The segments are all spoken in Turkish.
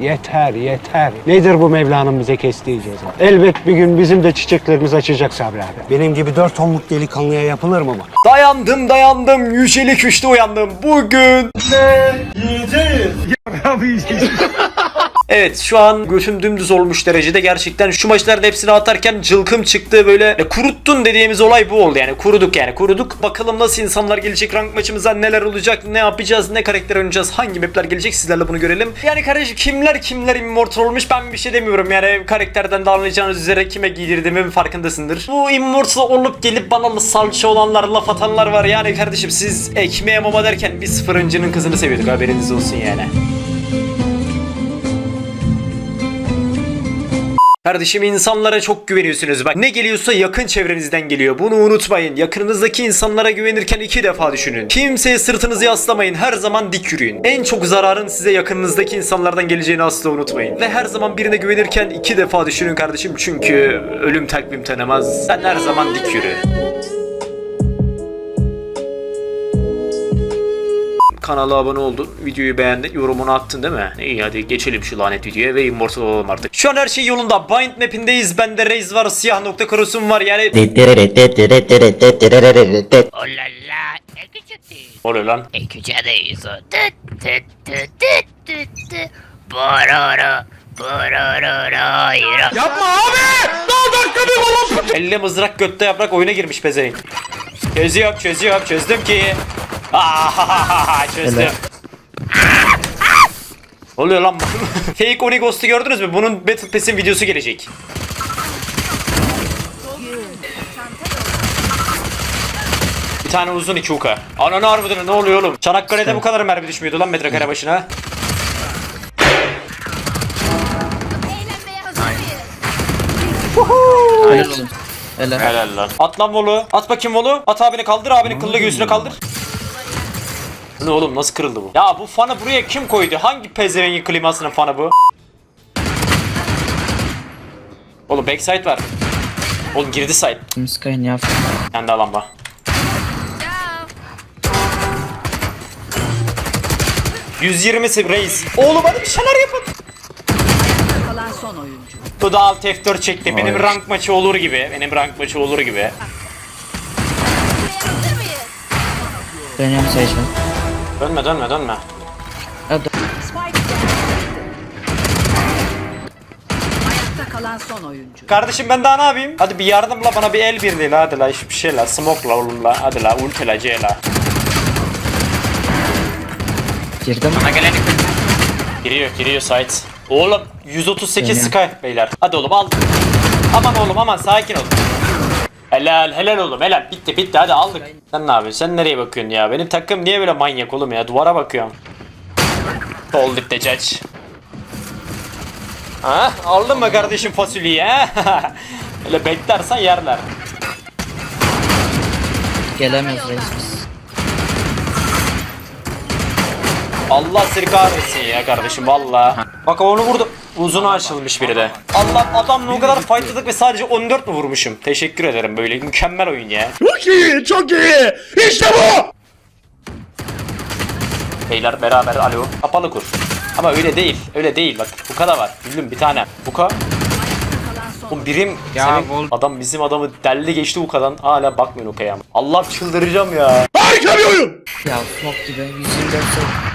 yeter, yeter. Nedir bu Mevla'nın bize kestiği ceza? Elbet bir gün bizim de çiçeklerimiz açacak Sabri abi. Benim gibi dört tonluk delikanlıya yapılır mı bu? Dayandım dayandım yücelik üçte uyandım bugün. Evet şu an götüm dümdüz olmuş derecede gerçekten şu maçlarda hepsini atarken cılkım çıktı böyle e, kuruttun dediğimiz olay bu oldu yani kuruduk yani kuruduk. Bakalım nasıl insanlar gelecek rank maçımıza neler olacak ne yapacağız ne karakter oynayacağız hangi mapler gelecek sizlerle bunu görelim. Yani kardeşim kimler kimler immortal olmuş ben bir şey demiyorum yani karakterden de anlayacağınız üzere kime giydirdiğimin farkındasındır. Bu immortal olup gelip bana salça olanlar laf atanlar var yani kardeşim siz ekmeğe mama derken biz fırıncının kızını seviyorduk haberiniz olsun yani. Kardeşim insanlara çok güveniyorsunuz. Bak ne geliyorsa yakın çevrenizden geliyor. Bunu unutmayın. Yakınınızdaki insanlara güvenirken iki defa düşünün. Kimseye sırtınızı yaslamayın. Her zaman dik yürüyün. En çok zararın size yakınınızdaki insanlardan geleceğini asla unutmayın. Ve her zaman birine güvenirken iki defa düşünün kardeşim. Çünkü ölüm takvim tanımaz. Sen her zaman dik yürü. Kanala abone oldun, videoyu beğendin, yorumunu attın değil mi? İyi hadi geçelim şu lanet videoya ve immortal olalım artık. Şu an her şey yolunda. Bind map'indeyiz. Bende Raze var, siyah nokta cross'um var. Yani Olala ne küçük değil. oluyor lan. E küçüğe değilsin. Tıt tıt tıt tıt tıt tıt. Bororo. Bororo. Yürü. Elle mızrak götte yaprak oyuna girmiş pezevenk. Çözüyorum, çözüyorum, çözdüm ki. Ahahaha, çözdüm. Oluyor lan bu. Fake Oni Ghost'u gördünüz mü? Bunun Battle Pass'in videosu gelecek. Bir tane uzun iki uka. Ananı harbiden ne oluyor oğlum? Çanakkale'de bu kadar mermi düşmüyordu lan metrekare başına. Eğlenmeye hazır mıyız? Helal olsun. Helal. Helal lan. At lan volu. At bakayım volu. At abini kaldır abini kıllı göğsüne kaldır. Ne oğlum nasıl kırıldı bu? Ya bu fanı buraya kim koydu? Hangi pezevengin klimasının fanı bu? Oğlum backside var. Oğlum girdi side. Sky ne yaptın? Kendi. Ciao. 120'si reis. Oğlum hadi bir şeyler yapın. kalan son oyuncu. Bu da alt F4 çekti. Benim rank maçı olur gibi. Benim rank maçı olur gibi. Dönüyorum Sage'e. Dönme dönme dönme. Ayakta kalan son oyuncu. Kardeşim ben daha ne yapayım? Hadi bir yardımla bana bir el birliği la hadi la hiçbir şey la smoke'la oğlum la hadi la ulti la C la. Girdim. Giriyor giriyor site. Oğlum 138 Sky beyler. Hadi oğlum al. Aman oğlum aman sakin ol. Helal helal oğlum helal bitti bitti hadi aldık. Sen ne yapıyorsun sen nereye bakıyorsun ya? Benim takım niye böyle manyak oğlum ya duvara bakıyorum. Ol dipte judge. Ha aldın mı kardeşim fasulyeyi ha? Öyle beklersen yerler. Gelemiyoruz reis. Allah seni kahretsin ya kardeşim valla. Bak onu vurdu. Uzunu açılmış biri de. Allah adamla o kadar fightladık ve sadece 14 mü vurmuşum? Teşekkür ederim böyle mükemmel oyun ya. Çok iyi, çok iyi. İşte bu. Beyler beraber alo. Kapalı kur. Ama öyle değil. Öyle değil bak. Bu kadar var. Gülüm bir tane. Bu kadar. Oğlum birim senin adam bizim adamı delli geçti bu kadar. Hala bakmıyor Uka'ya. Allah çıldıracağım ya. Harika bir oyun. Ya smoke gibi 124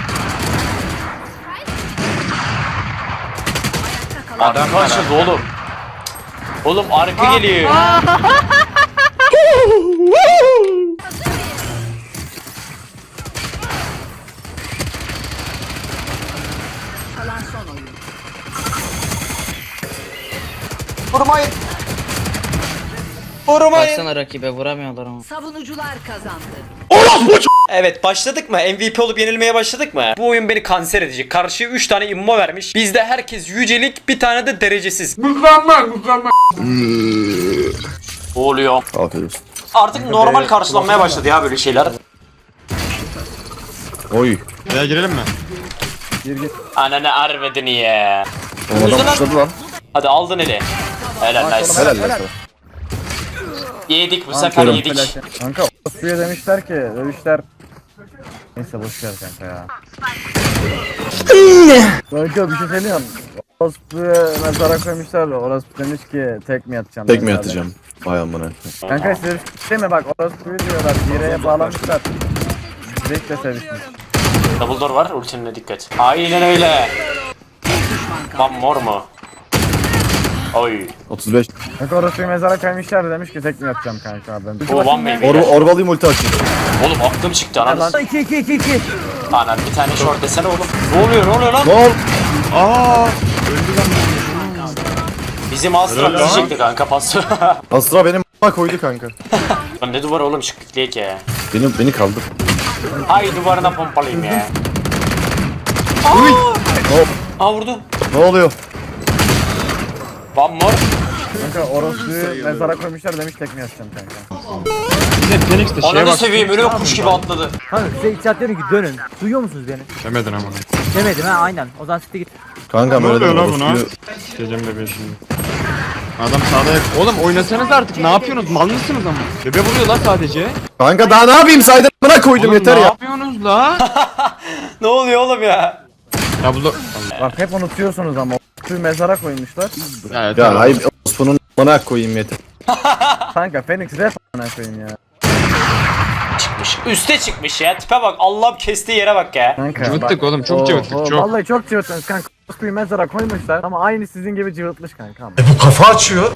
Arka açıldı oğlum. Oğlum arka geliyor. Kalan son oyuncu. Vurmayın. Vurmayın. Baksana rakibe vuramıyorlar ama. Savunucular kazandı. Evet başladık mı? MVP olup yenilmeye başladık mı? Bu oyun beni kanser edecek. Karşıya 3 tane immo vermiş. Bizde herkes yücelik bir tane de derecesiz. Mükemmel mükemmel. Oluyor. Aferin. Artık normal karşılanmaya başladı ya böyle şeyler. Oy. Ananı arvedini ya. Adam Uzun başladı lan. Hadi aldın eli. Helal nice. Helal lan sana. Yedik bu sefer yedik. Kanka o suya demişler ki dövüşler Neyse boş ver kanka ya. Kanka bir şey söyleyeyim. Orospu mezara koymuşlar da orospu demiş ki tek mi yatacağım? Tek mi mezara? yatacağım? Vay amına. Kanka size şey mi bak orospuyu diyorlar direğe bağlamışlar. Direktle sevişmiş. Double door var ultimine dikkat. Aynen öyle. Lan mor mu? Oy. 35. Kanka orospuyu mezara koymuşlar demiş ki tek mi yatacağım kanka ben. O one way. Or Orbalıyım ulti açayım. Oğlum aklım çıktı ananı. Lan 2 2 2 2. Anan bir tane short desene oğlum. Ne oluyor ne oluyor lan? Ne ol? Bizim Astra bizi çekti kanka pas. Astra benim a**a koydu kanka. Lan ne duvar oğlum çıktık diye ki ya. Beni beni kaldır. Ay duvarına pompalayayım ya. Hop. Aa vurdu. Ne oluyor? One more. Kanka orospuyu mezara koymuşlar demiş tek mi yatacağım kanka. Ananı seveyim öyle kuş gibi atladı. Kanka size içeride diyorum ki dönün. Duyuyor musunuz beni? Demedin ama. Demedim ha aynen. O zaman siktir git. Kanka Ne böyle oluyor de lan buna? Sikeceğim bebeği şimdi. Adam sağda yak. Oğlum oynasanız artık ne yapıyorsunuz? Mal mısınız ama? Bebe vuruyor lan sadece. Kanka daha ne yapayım saydan bana koydum Oğlum, yeter ne ya. yapıyorsunuz la? Ne oluyor oğlum ya? ya bu da... Bak hep unutuyorsunuz ama orospuyu mezara koymuşlar. Ya, yeter Ya hayır orospunun bana koyayım yeter. Kanka Phoenix ref a**ına koyayım ya. Çıkmış. Üste çıkmış ya. Tipe bak. Allah'ım kestiği yere bak ya. Kanka Cıvıttık bak- oğlum, çok Oo, cıvıttık, oo, çok. Vallahi çok cıvıttınız kanka. Orospuyu mezara koymuşlar ama aynı sizin gibi cıvıtmış kanka. ama. Bu kafa açıyor.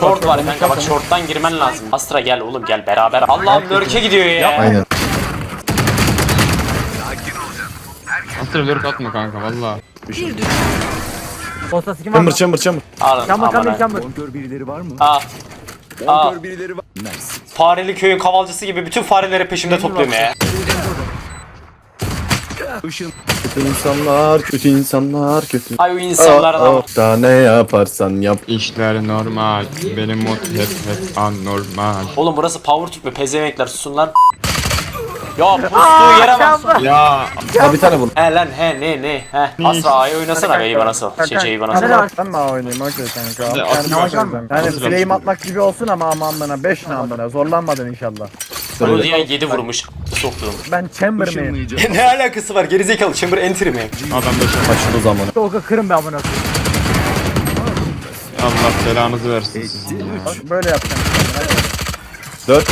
Short var kanka bak short'tan girmen lazım. Astra gel oğlum gel beraber. Allah'ım lurk'e gidiyor ya. Aynen. Astra lurk atma kanka valla. Bir düşman. Posta sikim var mı? Chamber chamber chamber. Alın Chamber chamber aman. chamber. Al. Al. Fareli köyün kavalcısı gibi bütün fareleri peşimde topluyorum ya. Kötü insanlar, kötü insanlar, kötü. Ay o insanlardan. Aa, aa, Daha ne yaparsan yap. İşler normal. Benim mod hep hep anormal. Oğlum burası power tüp mü? Pezemekler susun lan. Ya pustuğu yere bak. Ya. Ha bir tane vur. He lan he ne ne he. Asra A'yı oynasana be İvan Asıl. Şey şey İvan Asıl. Ben mi oynayayım okey kanka. Yani bakalım. Yani flame atmak gibi olsun ama aman bana 5 namına zorlanmadın inşallah. Rudian 7 vurmuş. Soktuğum. Ben chamber miyim? ne alakası var gerizekalı chamber entry mi? Adam da kaçırdı zamanı. Tolga kırın be amına Allah belanızı versin. Bak böyle yapacağım. 4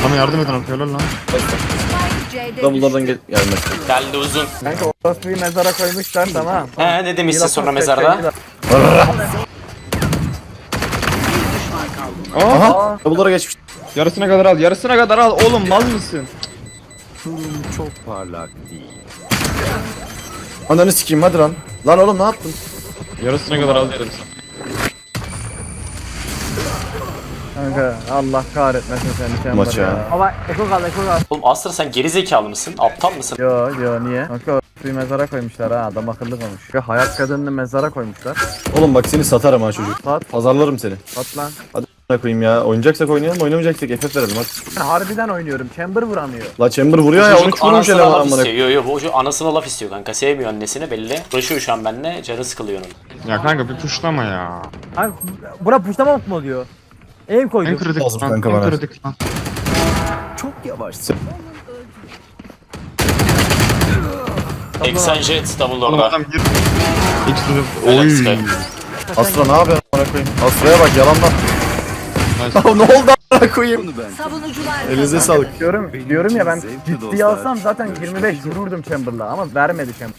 Adama yardım edin atıyorlar lan. Double'lardan gel gelmek. Geldi uzun. Kanka orası mezara koymuşlar tamam. He ne demişsin sonra mezarda? Aha. Double'lara geçmiş. Yarısına kadar al, yarısına kadar al. Oğlum mal mısın? Turun çok parlak değil. Ananı sikeyim hadi lan. Lan oğlum ne yaptın? Yarısına kadar al dedim. Kanka Allah kahretmesin seni chamber Maça. ya. Ama eko kaldı eko kaldı. Oğlum Astra sen gerizekalı mısın? Aptal mısın? Yo yo niye? Kanka orospuyu mezara koymuşlar ha adam akıllı konuş. Ya hayat kadınını mezara koymuşlar. Oğlum bak seni satarım ha çocuk. Sat Pazarlarım seni. sat lan. Hadi koyayım ya. Oynayacaksak oynayalım, oynamayacaksak FF verelim hadi. Ben harbiden oynuyorum chamber vuramıyor. La Chamber vuruyor ya, 13 Çocuk vurmuş eleman laf amına. Yo yo bu çocuk anasına laf istiyor kanka. Sevmiyor annesini belli. Uğraşıyor şu an benimle. Canı sıkılıyor onun. Ya kanka bir puşlama ya. Abi bura puşlamamak mı oluyor? Ev En koydum. kritik Olsun lan. kanka En bana. kritik lan. Exxon Jet double Oğlum orada. adam gir. De... Helal Oy. Sky. Astra ne yapıyorsun amına koyayım? Astra'ya bak yalandan. Nice. ne oldu amına koyayım? savunucular Elinize sağlık. Diyorum, diyorum ya ben ciddiye alsam zaten 25 vururdum chamber'la ama vermedi chamber.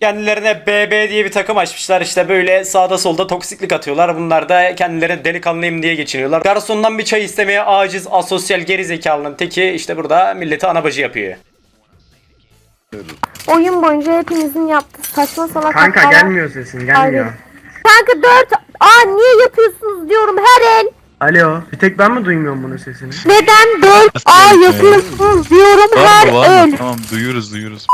Kendilerine BB diye bir takım açmışlar işte böyle sağda solda toksiklik atıyorlar. Bunlar da kendilerine delikanlıyım diye geçiniyorlar. Garsondan bir çay istemeye aciz asosyal gerizekalının teki işte burada milleti anabacı yapıyor. Oyun boyunca hepinizin yaptığı saçma salak Kanka hatalar- gelmiyor sesin gelmiyor. Kanka 4 Aa niye yapıyorsunuz diyorum her el. Alo bir tek ben mi duymuyorum bunun sesini? Neden 4 A yapıyorsunuz diyorum her el. Tamam duyuyoruz duyuyoruz.